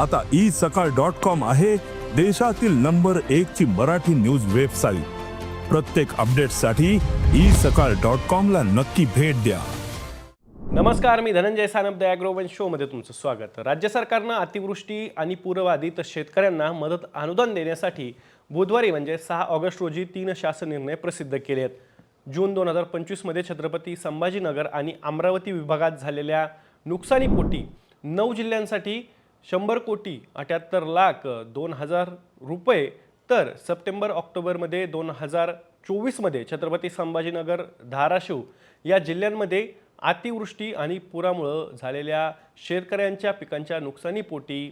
आता ई सकाळ dot com आहे देशातील नंबर एक ची मराठी न्यूज वेबसाईट. प्रत्येक अपडेटसाठी ई सकाळ डॉट कॉम ला नक्की भेट द्या. नमस्कार मी धनंजय सानप द ॲग्रोवन शोमध्ये तुमचं स्वागत. राज्य सरकारनं अतिवृष्टी आणि पूरबाधित शेतकऱ्यांना मदत अनुदान देण्यासाठी बुधवारी म्हणजे सहा ऑगस्ट रोजी तीन शासन निर्णय प्रसिद्ध केले आहेत. जून दोन हजार पंचवीसमध्ये छत्रपती संभाजीनगर आणि अमरावती विभागात झालेल्या नुकसानीपोटी नऊ जिल्ह्यांसाठी शंभर कोटी अठ्याहत्तर लाख दोन हजार रुपये तर सप्टेंबर ऑक्टोबरमध्ये दोन हजार चोवीसमध्ये छत्रपती संभाजीनगर धाराशिव या जिल्ह्यांमध्ये अतिवृष्टी आणि पुरामुळं झालेल्या शेतकऱ्यांच्या पिकांच्या नुकसानीपोटी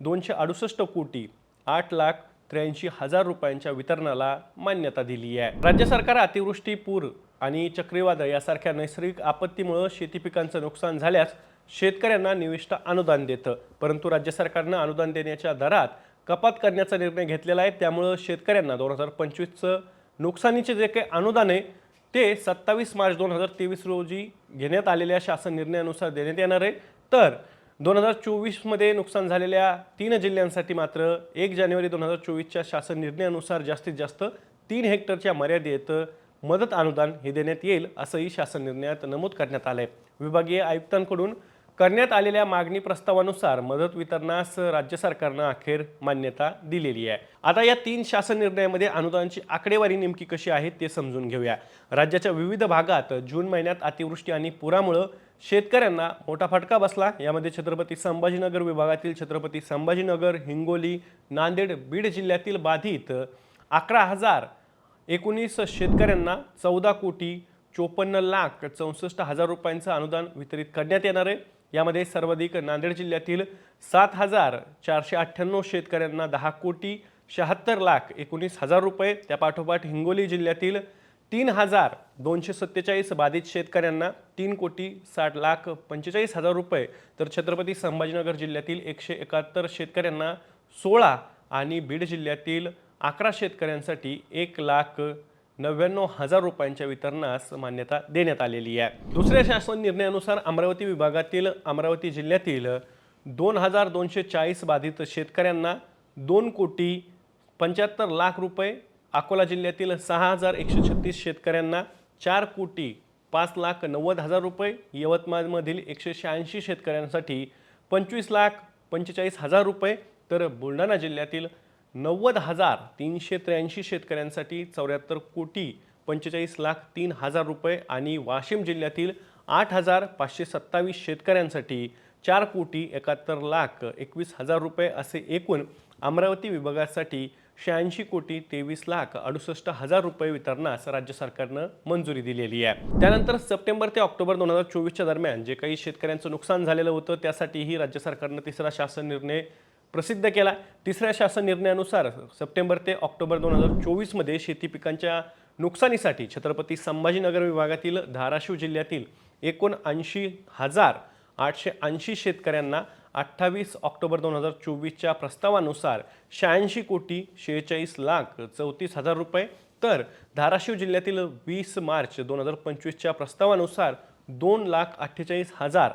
दोनशे अडुसष्ट कोटी आठ लाख त्र्याऐंशी हजार रुपयांच्या वितरणाला मान्यता दिली आहे. राज्य सरकार अतिवृष्टी पूर आणि चक्रीवादळ यासारख्या नैसर्गिक आपत्तीमुळं शेती पिकांचं नुकसान झाल्यास शेतकऱ्यांना निविष्ट अनुदान देतं. परंतु राज्य सरकारनं अनुदान देण्याच्या दरात कपात करण्याचा निर्णय घेतलेला आहे. त्यामुळं शेतकऱ्यांना दोन हजार पंचवीसचं नुकसानीचे जे काही अनुदान आहे ते सत्तावीस मार्च दोन हजार तेवीस रोजी घेण्यात आलेल्या शासन निर्णयानुसार देण्यात येणार आहे. तर दोन हजार चोवीसमध्ये नुकसान झालेल्या तीन जिल्ह्यांसाठी मात्र एक जानेवारी दोन हजार चोवीसच्या शासन निर्णयानुसार जास्तीत जास्त तीन हेक्टरच्या मर्यादेत मदत अनुदान हे देण्यात येईल असंही शासन निर्णयात नमूद करण्यात आलं आहे विभागीय आयुक्तांकडून करण्यात आलेल्या मागणी प्रस्तावानुसार मदत वितरणास राज्य सरकारनं अखेर मान्यता दिलेली आहे. आता या तीन शासन निर्णयामध्ये अनुदानाची आकडेवारी नेमकी कशी आहे ते समजून घेऊया. राज्याच्या विविध भागात जून महिन्यात अतिवृष्टी आणि पुरामुळं शेतकऱ्यांना मोठा फटका बसला. यामध्ये छत्रपती संभाजीनगर विभागातील छत्रपती संभाजीनगर हिंगोली नांदेड बीड जिल्ह्यातील बाधित अकरा हजार एकोणीस शेतकऱ्यांना चौदा कोटी चोपन्न लाख चौसष्ट हजार रुपयांचं अनुदान वितरित करण्यात येणार आहे. यामध्ये सर्वाधिक नांदेड जिल्ह्यातील सात हजार चारशे अठ्ठ्याण्णव शेतकऱ्यांना दहा कोटी शहात्तर लाख एकोणीस हजार रुपये त्या पाठोपाठ हिंगोली जिल्ह्यातील तीन हजार दोनशे सत्तेचाळीस बाधित शेतकऱ्यांना तीन कोटी साठ लाख पंचेचाळीस हजार रुपये. तर छत्रपती संभाजीनगर जिल्ह्यातील एकशे एकाहत्तर शेतकऱ्यांना सोळा आणि बीड जिल्ह्यातील अकरा शेतकऱ्यांसाठी एक लाख नव्याण्णव हजार रुपयांच्या वितरणास मान्यता देण्यात आलेली आहे. दुसऱ्या शासन निर्णयानुसार अमरावती विभागातील अमरावती जिल्ह्यातील दोन हजार दोनशे चाळीस बाधित शेतकऱ्यांना दोन कोटी पंच्याहत्तर लाख रुपये अकोला जिल्ह्यातील सहा हजार एकशे छत्तीस शेतकऱ्यांना चार कोटी पाच लाख नव्वद हजार रुपये यवतमाळमधील एकशे शहाऐंशी शेतकऱ्यांसाठी पंचवीस लाख पंचेचाळीस हजार रुपये तर बुलढाणा जिल्ह्यातील नव्वद हजार तीनशे त्र्याऐंशी शेतकऱ्यांसाठी चौऱ्याहत्तर कोटी पंचेचाळीस लाख तीन हजार रुपये आणि वाशिम जिल्ह्यातील आठ हजार पाचशे सत्तावीस शेतकऱ्यांसाठी चार कोटी एकाहत्तर लाख एकवीस हजार रुपये असे एकूण अमरावती विभागासाठी शहाऐंशी कोटी तेवीस लाख अडुसष्ट हजार रुपये वितरणास राज्य सरकारनं मंजुरी दिलेली आहे. त्यानंतर सप्टेंबर ते ऑक्टोबर दोन हजार चोवीसच्या दरम्यान जे काही शेतकऱ्यांचं नुकसान झालेलं होतं त्यासाठीही राज्य सरकारनं तिसरा शासन निर्णय प्रसिद्ध केला. तिसऱ्या शासन निर्णयानुसार सप्टेंबर ते ऑक्टोबर दोन हजार चोवीसमध्ये शेती पिकांच्या नुकसानीसाठी छत्रपती संभाजीनगर विभागातील धाराशिव जिल्ह्यातील एकूण ऐंशी हजार आठशे ऐंशी शेतकऱ्यांना अठ्ठावीस ऑक्टोबर दोन हजार चोवीसच्या प्रस्तावानुसार शहाऐंशी कोटी शेहेचाळीस लाख चौतीस हजार रुपये तर धाराशिव जिल्ह्यातील वीस मार्च दोन हजार पंचवीसच्या प्रस्तावानुसार दोन लाख अठ्ठेचाळीस हजार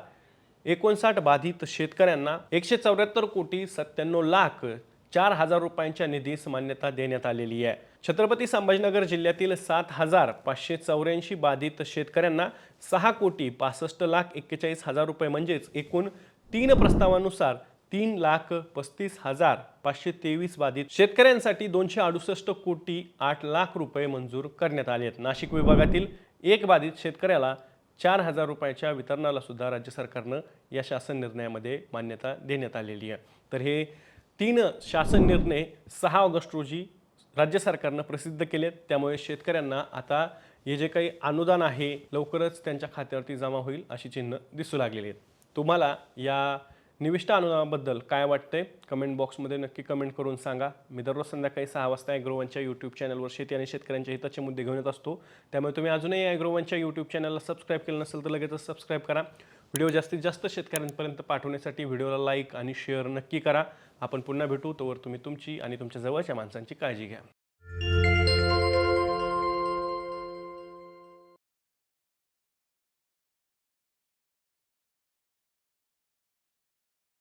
एकोणसाठ बाधित शेतकऱ्यांना एकशे चौऱ्याहत्तर कोटी सत्त्याण्णव लाख चार हजार रुपयांच्या निधीस मान्यता देण्यात आलेली आहे. छत्रपती संभाजीनगर जिल्ह्यातील सात हजार पाचशे चौऱ्याऐंशी बाधित शेतकऱ्यांना सहा कोटी पासष्ट लाख एक्केचाळीस हजार रुपये म्हणजेच एकूण तीन प्रस्तावानुसार तीन लाख पस्तीस हजार पाचशे तेवीस बाधित शेतकऱ्यांसाठी दोनशे अडुसष्ट कोटी आठ लाख रुपये मंजूर करण्यात आले आहेत. नाशिक विभागातील एक बाधित शेतकऱ्याला चार हजार रुपयाच्या वितरणाला सुद्धा राज्य सरकारनं या शासन निर्णयामध्ये मान्यता देण्यात आलेली आहे. तर हे तीन शासन निर्णय सहा ऑगस्ट रोजी राज्य सरकारनं प्रसिद्ध केलेत. त्यामुळे शेतकऱ्यांना आता हे जे काही अनुदान आहे लवकरच त्यांच्या खात्यावरती जमा होईल अशी चिन्ह दिसू लागलेली आहेत. तुम्हाला या निविष्ट अनुदानाबद्दल काय वाटतंय? कमेंट बॉक्समध्ये नक्की कमेंट करून सांगा. मी दररोज संध्याकाळी सहा वाजता ॲग्रोवनच्या यूट्यूब चॅनलवर शेती आणि शेतकऱ्यांच्या हिताचे मुद्दे घेऊन येत असतो. त्यामुळे तुम्ही अजूनही ॲग्रोवनच्या यूट्यूब चॅनलला सबस्क्राईब केलं नसेल तर लगेचच सबस्क्राईब करा. व्हिडिओ जास्तीत जास्त शेतकऱ्यांपर्यंत पाठवण्यासाठी व्हिडिओला लाईक आणि शेअर नक्की करा. आपण पुन्हा भेटू तोवर तुम्ही तुमची आणि तुमच्या जवळच्या माणसांची काळजी घ्या.